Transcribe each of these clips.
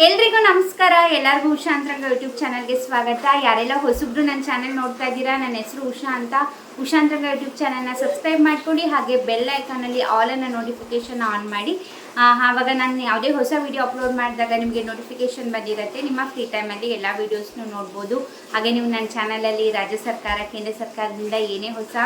ಎಲ್ರಿಗೂ ನಮಸ್ಕಾರ. ಎಲ್ಲರಿಗೂ ಉಷಾ ಅಂತರಂಗ ಯೂಟ್ಯೂಬ್ ಚಾನಲ್ಗೆ ಸ್ವಾಗತ. ಯಾರೆಲ್ಲ ಹೊಸಬ್ರು ನನ್ನ ಚಾನಲ್ ನೋಡ್ತಾ ಇದ್ದೀರಾ, ನನ್ನ ಹೆಸರು ಉಷಾ ಅಂತ. ಉಷಾ ಅಂತರಂಗ ಯೂಟ್ಯೂಬ್ ಚಾನಲ್ನ ಸಬ್ಸ್ಕ್ರೈಬ್ ಮಾಡ್ಕೊಳ್ಳಿ ಹಾಗೆ ಬೆಲ್ ಐಕಾನಲ್ಲಿ ಆಲನ್ನು ನೋಟಿಫಿಕೇಶನ್ ಆನ್ ಮಾಡಿ. ಆವಾಗ ನಾನು ಯಾವುದೇ ಹೊಸ ವಿಡಿಯೋ ಅಪ್ಲೋಡ್ ಮಾಡಿದಾಗ ನಿಮಗೆ ನೋಟಿಫಿಕೇಶನ್ ಬಂದಿರುತ್ತೆ. ನಿಮ್ಮ ಫ್ರೀ ಟೈಮಲ್ಲಿ ಎಲ್ಲ ವೀಡಿಯೋಸ್ನೂ ನೋಡ್ಬೋದು. ಹಾಗೆ ನೀವು ನನ್ನ ಚಾನಲಲ್ಲಿ ರಾಜ್ಯ ಸರ್ಕಾರ, ಕೇಂದ್ರ ಸರ್ಕಾರದಿಂದ ಏನೇ ಹೊಸ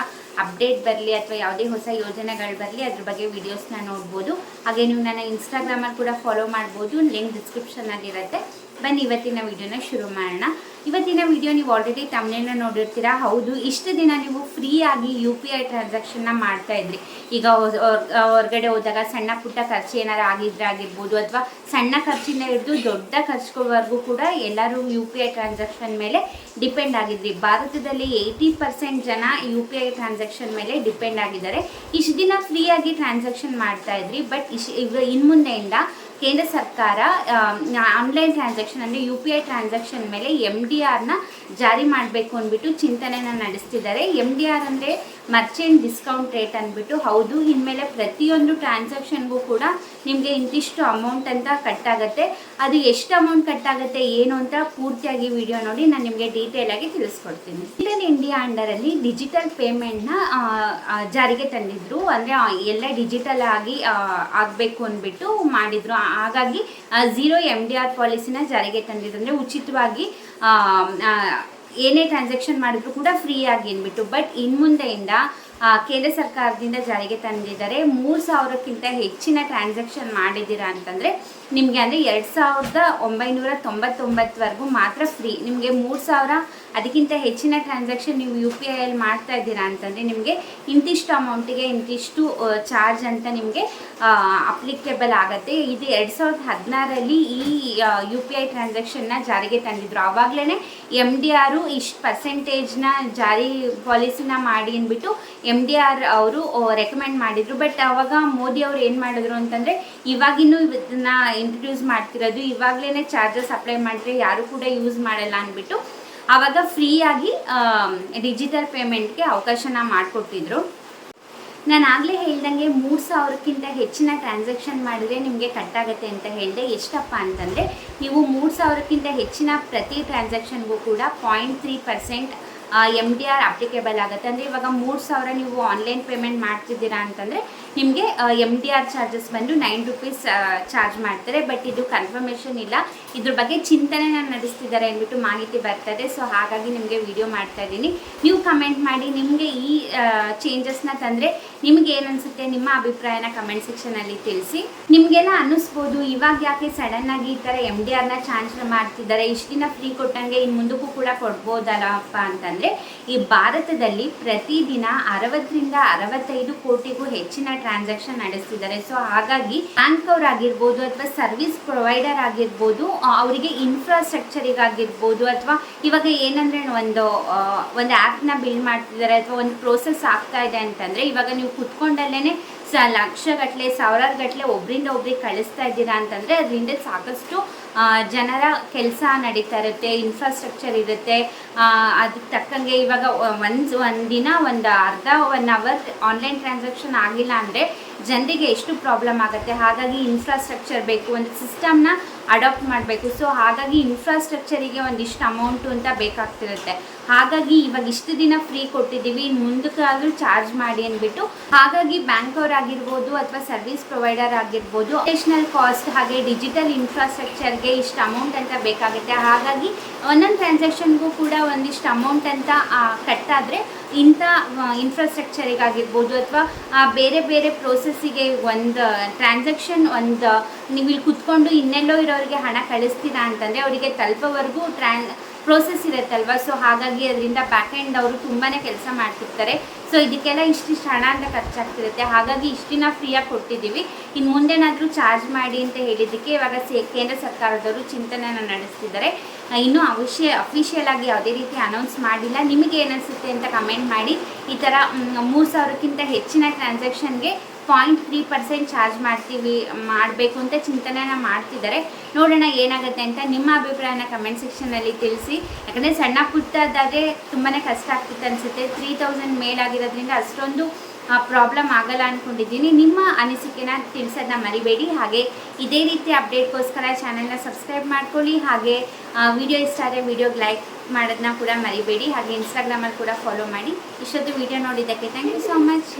ಅಪ್ಡೇಟ್ ಬರಲಿ ಅಥವಾ ಯಾವುದೇ ಹೊಸ ಯೋಜನೆಗಳು ಬರಲಿ, ಅದ್ರ ಬಗ್ಗೆ ವೀಡಿಯೋಸ್ನ ನೋಡ್ಬೋದು. ಹಾಗೆ ನೀವು ನನ್ನ ಇನ್ಸ್ಟಾಗ್ರಾಮಲ್ಲಿ ಕೂಡ ಫಾಲೋ ಮಾಡ್ಬೋದು. ಲಿಂಕ್ ಡಿಸ್ಕ್ರಿಪ್ಷನಲ್ಲಿ ಇರುತ್ತೆ ಬನ್ನಿ, ಇವತ್ತಿನ ವಿಡಿಯೋನ ಶುರು ಮಾಡೋಣ. ಇವತ್ತಿನ ವಿಡಿಯೋ ನೀವು ಆಲ್ರೆಡಿ ತಮ್ಮನೇನ ನೋಡಿರ್ತೀರಾ? ಹೌದು, ಇಷ್ಟು ದಿನ ನೀವು ಫ್ರೀಯಾಗಿ ಯು ಪಿ ಐ ಟ್ರಾನ್ಸಾಕ್ಷನ್ನ ಮಾಡ್ತಾ ಇದ್ರಿ. ಈಗ ಹೊರ- ಹೊರ- ಹೊರಗಡೆ ಹೋದಾಗ ಸಣ್ಣ ಪುಟ್ಟ ಖರ್ಚು ಏನಾರು ಆಗಿದ್ರೆ ಆಗಿರ್ಬೋದು, ಅಥವಾ ಸಣ್ಣ ಖರ್ಚಿನ ಹಿಡಿದು ದೊಡ್ಡ ಖರ್ಚುವರೆಗೂ ಕೂಡ ಎಲ್ಲರೂ ಯು ಪಿ ಐ ಟ್ರಾನ್ಸಾಕ್ಷನ್ ಮೇಲೆ ಡಿಪೆಂಡ್ ಆಗಿದ್ರಿ. ಭಾರತದಲ್ಲಿ ಏಯ್ಟಿ ಪರ್ಸೆಂಟ್ ಜನ ಯು ಪಿ ಐ ಟ್ರಾನ್ಸಾಕ್ಷನ್ ಮೇಲೆ ಡಿಪೆಂಡ್ ಆಗಿದ್ದಾರೆ. ಇಷ್ಟು ದಿನ ಫ್ರೀಯಾಗಿ ಟ್ರಾನ್ಸಾಕ್ಷನ್ ಮಾಡ್ತಾ ಇದ್ರಿ ಬಟ್ ಇಶ್ ಇನ್ನು ಮುಂದೆಯಿಂದ ಕೇಂದ್ರ ಸರ್ಕಾರ ಆನ್ಲೈನ್ ಟ್ರಾನ್ಸಾಕ್ಷನ್ ಅಂದರೆ ಯು ಪಿ ಐ ಟ್ರಾನ್ಸಾಕ್ಷನ್ ಮೇಲೆ ಎಂ ಡಿ ಆರ್ನ ಜಾರಿ ಮಾಡಬೇಕು ಅಂದ್ಬಿಟ್ಟು ಚಿಂತನೆನ ನಡೆಸ್ತಿದ್ದಾರೆ. ಎಂ ಡಿ ಆರ್ ಅಂದರೆ ಮರ್ಚೆಂಟ್ ಡಿಸ್ಕೌಂಟ್ ರೇಟ್ ಅಂದ್ಬಿಟ್ಟು, ಹೌದು, ಇನ್ಮೇಲೆ ಪ್ರತಿಯೊಂದು ಟ್ರಾನ್ಸಾಕ್ಷನ್ಗೂ ಕೂಡ ನಿಮಗೆ ಇಂತಿಷ್ಟು ಅಮೌಂಟ್ ಅಂತ ಕಟ್ಟಾಗುತ್ತೆ. ಅದು ಎಷ್ಟು ಅಮೌಂಟ್ ಕಟ್ಟಾಗುತ್ತೆ, ಏನು ಅಂತ ಪೂರ್ತಿಯಾಗಿ ವಿಡಿಯೋ ನೋಡಿ ನಾನು ನಿಮಗೆ ಡೀಟೇಲ್ ಆಗಿ ತಿಳಿಸ್ಕೊಡ್ತೀನಿ. ಡಿಜಿಟಲ್ ಇಂಡಿಯಾ ಅಂಡರಲ್ಲಿ ಡಿಜಿಟಲ್ ಪೇಮೆಂಟ್ನ ಜಾರಿಗೆ ತಂದಿದ್ರು. ಅಂದರೆ ಎಲ್ಲ ಡಿಜಿಟಲ್ ಆಗಿ ಆಗಬೇಕು ಅಂದ್ಬಿಟ್ಟು ಮಾಡಿದ್ರು. ಹಾಗಾಗಿ ಝೀರೋ ಎಂ ಡಿ ಆರ್ ಪಾಲಿಸಿನ ಜಾರಿಗೆ ತಂದಿದ್ರು. ಅಂದರೆ, ಉಚಿತವಾಗಿ ಏನೇ ಟ್ರಾನ್ಸಾಕ್ಷನ್ ಮಾಡಿದ್ರು ಕೂಡ ಫ್ರೀ ಆಗಿ ಅಂದ್ಬಿಟ್ಟು ಬಟ್ ಇನ್ನು ಮುಂದೆಯಿಂದ ಆ, ಕೇಂದ್ರ ಸರ್ಕಾರದಿಂದ ಜಾರಿಗೆ ತಂದಿದ್ದಾರೆ. ಮೂರು ಸಾವಿರಕ್ಕಿಂತ ಹೆಚ್ಚಿನ ಟ್ರಾನ್ಸಾಕ್ಷನ್ ಮಾಡಿದ್ದೀರಾ ಅಂತಂದರೆ ನಿಮಗೆ ಅಂದರೆ ಎರಡು ಸಾವಿರದ ಒಂಬೈನೂರ ತೊಂಬತ್ತೊಂಬತ್ತುವರೆಗೂ ಮಾತ್ರ ಫ್ರೀ ನಿಮಗೆ ಮೂರು ಸಾವಿರ ಅದಕ್ಕಿಂತ ಹೆಚ್ಚಿನ ಟ್ರಾನ್ಸಾಕ್ಷನ್ ನೀವು ಯು ಪಿ ಐಯಲ್ಲಿ ಮಾಡ್ತಾ ಇದ್ದೀರಾ ಅಂತಂದರೆ ನಿಮಗೆ ಇಂತಿಷ್ಟು ಅಮೌಂಟಿಗೆ ಇಂತಿಷ್ಟು ಚಾರ್ಜ್ ಅಂತ ನಿಮಗೆ ಅಪ್ಲಿಕೇಬಲ್ ಆಗುತ್ತೆ. ಇದು ಎರಡು ಸಾವಿರದ ಹದಿನಾರಲ್ಲಿ ಈ ಯು ಪಿ ಐ ಟ್ರಾನ್ಸಾಕ್ಷನ್ನ ಜಾರಿಗೆ ತಂದಿದ್ರು. ಆವಾಗಲೇ ಎಂ ಡಿ ಆರು ಇಷ್ಟು ಪರ್ಸೆಂಟೇಜ್ನ ಜಾರಿ ಪಾಲಿಸಿನ ಮಾಡಿ ಅಂದ್ಬಿಟ್ಟು ಎಂ ಡಿ ಆರ್ ಅವರು ರೆಕಮೆಂಡ್ ಮಾಡಿದರು. ಬಟ್ ಅವಾಗ ಮೋದಿ ಅವರು ಏನು ಮಾಡಿದ್ರು ಅಂತಂದರೆ, ಇವಾಗಿನ್ನೂ ಇದನ್ನ ಇಂಟ್ರೊಡ್ಯೂಸ್ ಮಾಡ್ತಿರೋದು. ಇವಾಗಲೇ ಚಾರ್ಜಸ್ ಅಪ್ಲೈ ಮಾಡಿದ್ರೆ ಯಾರು ಕೂಡ ಯೂಸ್ ಮಾಡಲ್ಲ ಅಂದ್ಬಿಟ್ಟು, ಅವಾಗ ಫ್ರೀಯಾಗಿ ಡಿಜಿಟಲ್ ಪೇಮೆಂಟ್ಗೆ ಅವಕಾಶನ ಮಾಡಿಕೊಟ್ಟಿದ್ರು. ನಾನು ಆಗಲೇ ಹೇಳ್ದಂಗೆ ಮೂರು ಸಾವಿರಕ್ಕಿಂತ ಹೆಚ್ಚಿನ ಟ್ರಾನ್ಸಾಕ್ಷನ್ ಮಾಡಿದರೆ ನಿಮಗೆ ಕಟ್ಟಾಗುತ್ತೆ ಅಂತ ಹೇಳಿದೆ. ಎಷ್ಟಪ್ಪ ಅಂತಂದರೆ, ನೀವು ಮೂರು ಸಾವಿರಕ್ಕಿಂತ ಹೆಚ್ಚಿನ ಪ್ರತಿ ಟ್ರಾನ್ಸಾಕ್ಷನ್ಗೂ ಕೂಡ point three percent M D R applicable ಆಗುತ್ತೆ. ಅಂದರೆ ಇವಾಗ ಮೂರು ಸಾವಿರ ನೀವು ಆನ್ಲೈನ್ ಪೇಮೆಂಟ್ ಮಾಡ್ತಿದ್ದೀರಾ ಅಂತಂದರೆ ನಿಮಗೆ ಎಂ ಡಿ ಆರ್ ಚಾರ್ಜಸ್ ಬಂದು ನೈನ್ ರುಪೀಸ್ ಚಾರ್ಜ್ ಮಾಡ್ತಾರೆ. ಬಟ್ ಇದು ಕನ್ಫರ್ಮೇಷನ್ ಇಲ್ಲ. ಇದ್ರ ಬಗ್ಗೆ ಚಿಂತನೆ ನಾನು ನಡೆಸ್ತಿದ್ದಾರೆ ಅಂದ್ಬಿಟ್ಟು ಮಾಹಿತಿ ಬರ್ತದೆ. ಸೊ ಹಾಗಾಗಿ ನಿಮಗೆ ವಿಡಿಯೋ ಮಾಡ್ತಾ ಇದ್ದೀನಿ. ನೀವು ಕಮೆಂಟ್ ಮಾಡಿ, ನಿಮಗೆ ಈ ಚೇಂಜಸ್ನ ತಂದರೆ ನಿಮ್ಗೆ ಏನು ಅನಿಸುತ್ತೆ ನಿಮ್ಮ ಅಭಿಪ್ರಾಯನ ಕಮೆಂಟ್ ಸೆಕ್ಷನಲ್ಲಿ ತಿಳಿಸಿ. ನಿಮಗೆಲ್ಲ ಅನ್ನಿಸ್ಬೋದು, ಇವಾಗ ಯಾಕೆ ಸಡನ್ ಆಗಿ ಈ ಥರ ಎಂ ಡಿ ಆರ್ನ ಚಾನ್ಸ್ ಮಾಡ್ತಿದ್ದಾರೆ? ಇಷ್ಟು ದಿನ ಫ್ರೀ ಕೊಟ್ಟಂಗೆ ಇನ್ನು ಮುಂದಕ್ಕೂ ಕೂಡ ಕೊಡ್ಬೋದಲ್ಲಪ್ಪ ಅಂತಂದರೆ, ಈ ಭಾರತದಲ್ಲಿ ಪ್ರತಿದಿನ ಅರವತ್ತರಿಂದ ಅರವತ್ತೈದು ಕೋಟಿಗೂ ಹೆಚ್ಚಿನ ಟ್ರಾನ್ಸಾಕ್ಷನ್ ನಡೆಸ್ತಿದ್ದಾರೆ. ಸೊ ಹಾಗಾಗಿ ಬ್ಯಾಂಕ್ ಅವರಾಗಿರ್ಬೋದು ಅಥವಾ ಸರ್ವಿಸ್ ಪ್ರೊವೈಡರ್ ಆಗಿರ್ಬೋದು ಅವರಿಗೆ ಇನ್ಫ್ರಾಸ್ಟ್ರಕ್ಚರಿಗಾಗಿರ್ಬೋದು ಅಥವಾ ಇವಾಗ ಏನಂದ್ರೆ ಒಂದು ಒಂದು ಆ್ಯಪ್ನ ಬಿಲ್ಡ್ ಮಾಡ್ತಿದ್ದಾರೆ ಅಥವಾ ಒಂದು ಪ್ರೋಸೆಸ್ ಆಗ್ತಾ ಇದೆ ಅಂತಂದರೆ, ಇವಾಗ ನೀವು ಕುತ್ಕೊಂಡಲ್ಲೇ ಸ ಲಕ್ಷಗಟ್ಟಲೆ ಸಾವಿರಾರು ಗಟ್ಟಲೆ ಒಬ್ರಿಂದ ಒಬ್ರಿಗೆ ಕಳಿಸ್ತಾ ಇದ್ದೀರಾ ಅಂತಂದರೆ, ಅದರಿಂದ ಸಾಕಷ್ಟು ಜನರ ಕೆಲಸ ನಡೀತಾ ಇರುತ್ತೆ ಇನ್ಫ್ರಾಸ್ಟ್ರಕ್ಚರ್ ಇರುತ್ತೆ. ಅದಕ್ಕೆ ತಕ್ಕಂಗೆ ಇವಾಗ ಒಂದು ದಿನ, ಒಂದು ಅರ್ಧ ಒನ್ ಅವರ್ ಆನ್ಲೈನ್ ಟ್ರಾನ್ಸಾಕ್ಷನ್ ಆಗಿಲ್ಲ ಅಂದರೆ ಜನರಿಗೆ ಎಷ್ಟು ಪ್ರಾಬ್ಲಮ್ ಆಗುತ್ತೆ? ಹಾಗಾಗಿ ಇನ್ಫ್ರಾಸ್ಟ್ರಕ್ಚರ್ ಬೇಕು, ಒಂದು ಸಿಸ್ಟಮ್ನ ಅಡಾಪ್ಟ್ ಮಾಡಬೇಕು. ಸೊ ಹಾಗಾಗಿ ಇನ್ಫ್ರಾಸ್ಟ್ರಕ್ಚರಿಗೆ ಒಂದಿಷ್ಟು ಅಮೌಂಟು ಅಂತ ಬೇಕಾಗ್ತಿರುತ್ತೆ. ಹಾಗಾಗಿ ಇವಾಗ ಇಷ್ಟು ದಿನ ಫ್ರೀ ಕೊಟ್ಟಿದ್ದೀವಿ ಇನ್ನು ಮುಂದಕ್ಕಾದರೂ ಚಾರ್ಜ್ ಮಾಡಿ ಅಂದ್ಬಿಟ್ಟು, ಹಾಗಾಗಿ ಬ್ಯಾಂಕ್ ಅವರಾಗಿರ್ಬೋದು ಅಥವಾ ಸರ್ವಿಸ್ ಪ್ರೊವೈಡರ್ ಆಗಿರ್ಬೋದು ಅಡಿಷನಲ್ ಕಾಸ್ಟ್ ಹಾಗೆ ಡಿಜಿಟಲ್ ಇನ್ಫ್ರಾಸ್ಟ್ರಕ್ಚರ್ಗೆ ಇಷ್ಟು ಅಮೌಂಟ್ ಅಂತ ಬೇಕಾಗುತ್ತೆ. ಹಾಗಾಗಿ ಒಂದೊಂದು ಟ್ರಾನ್ಸಾಕ್ಷನ್ಗೂ ಕೂಡ ಒಂದಿಷ್ಟು ಅಮೌಂಟ್ ಅಂತ ಕಟ್ಟಾದರೆ ಇಂಥ ಇನ್ಫ್ರಾಸ್ಟ್ರಕ್ಚರಿಗಾಗಿರ್ಬೋದು ಅಥವಾ ಬೇರೆ ಬೇರೆ ಪ್ರೋಸೆಸ್ಸಿಗೆ ಒಂದು ಟ್ರಾನ್ಸಾಕ್ಷನ್ ಒಂದು ನೀವು ಇಲ್ಲಿ ಕುತ್ಕೊಂಡು ಇನ್ನೆಲ್ಲೋ ಇರೋರಿಗೆ ಹಣ ಕಳಿಸ್ತೀರಾ ಅಂತಂದರೆ ಅವರಿಗೆ ತಲುಪೋವರೆಗೂ ಟ್ರಾನ್ ಪ್ರೋಸೆಸ್ ಇರುತ್ತಲ್ವ ಸೊ ಹಾಗಾಗಿ ಅದರಿಂದ ಬ್ಯಾಕ್ ಎಂಡ್ ಅವರು ತುಂಬಾ ಕೆಲಸ ಮಾಡ್ತಿರ್ತಾರೆ. ಸೊ ಇದಕ್ಕೆಲ್ಲ ಇಷ್ಟಿಷ್ಟು ಹಣ ಅಂತ ಖರ್ಚಾಗ್ತಿರುತ್ತೆ. ಹಾಗಾಗಿ ಇಷ್ಟು ನಾವು ಫ್ರೀಯಾಗಿ ಕೊಟ್ಟಿದ್ದೀವಿ. ಇನ್ನು ಮುಂದೇನಾದರೂ ಚಾರ್ಜ್ ಮಾಡಿ ಅಂತ ಹೇಳಿದ್ದಕ್ಕೆ ಇವಾಗ ಸೇ, ಕೇಂದ್ರ ಸರ್ಕಾರದವರು ಚಿಂತನೆಯನ್ನು ನಡೆಸ್ತಿದ್ದಾರೆ. ಇನ್ನೂ ಅವಶ್ಯ ಅಫಿಷಿಯಲ್ ಆಗಿ ಯಾವುದೇ ರೀತಿ ಅನೌನ್ಸ್ ಮಾಡಿಲ್ಲ. ನಿಮಗೆ ಏನಿಸುತ್ತೆ ಅಂತ ಕಮೆಂಟ್ ಮಾಡಿ. ಈ ಥರ ಮೂರು ಸಾವಿರಕ್ಕಿಂತ ಹೆಚ್ಚಿನ ಟ್ರಾನ್ಸಾಕ್ಷನ್ಗೆ ಪಾಯಿಂಟ್ ತ್ರೀ ಪರ್ಸೆಂಟ್ ಚಾರ್ಜ್ ಮಾಡ್ತೀವಿ, ಮಾಡಬೇಕು ಅಂತ ಚಿಂತನೆನ ಮಾಡ್ತಿದ್ದಾರೆ. ನೋಡೋಣ ಏನಾಗುತ್ತೆ ಅಂತ ನಿಮ್ಮ ಅಭಿಪ್ರಾಯನ ಕಮೆಂಟ್ ಸೆಕ್ಷನಲ್ಲಿ ತಿಳಿಸಿ. ಯಾಕಂದರೆ ಸಣ್ಣ ಪುಟ್ಟದಾದರೆ ತುಂಬಾ ಕಷ್ಟ ಆಗ್ತಿತ್ತು ಅನಿಸುತ್ತೆ. ತ್ರೀ ತೌಸಂಡ್ ಮೇಲಾಗಿರೋದ್ರಿಂದ ಅಷ್ಟೊಂದು ಪ್ರಾಬ್ಲಮ್ ಆಗಲ್ಲ ಅಂದ್ಕೊಂಡಿದ್ದೀನಿ ನಿಮ್ಮ ಅನಿಸಿಕೆನ ತಿಳಿಸೋದನ್ನ ಮರಿಬೇಡಿ. ಹಾಗೆ ಇದೇ ರೀತಿ ಅಪ್ಡೇಟ್ಗೋಸ್ಕರ ಚಾನಲ್ನ ಸಬ್ಸ್ಕ್ರೈಬ್ ಮಾಡ್ಕೊಳ್ಳಿ. ಹಾಗೆ ವಿಡಿಯೋ ಇಷ್ಟ ಆದರೆ ವಿಡಿಯೋಗೆ ಲೈಕ್ ಮಾಡೋದನ್ನ ಕೂಡ ಮರಿಬೇಡಿ. ಹಾಗೆ ಇನ್ಸ್ಟಾಗ್ರಾಮಲ್ಲಿ ಕೂಡ ಫಾಲೋ ಮಾಡಿ. ಇಷ್ಟೊತ್ತು ವಿಡಿಯೋ ನೋಡಿದ್ದಕ್ಕೆ ಥ್ಯಾಂಕ್ ಯು ಸೊ ಮಚ್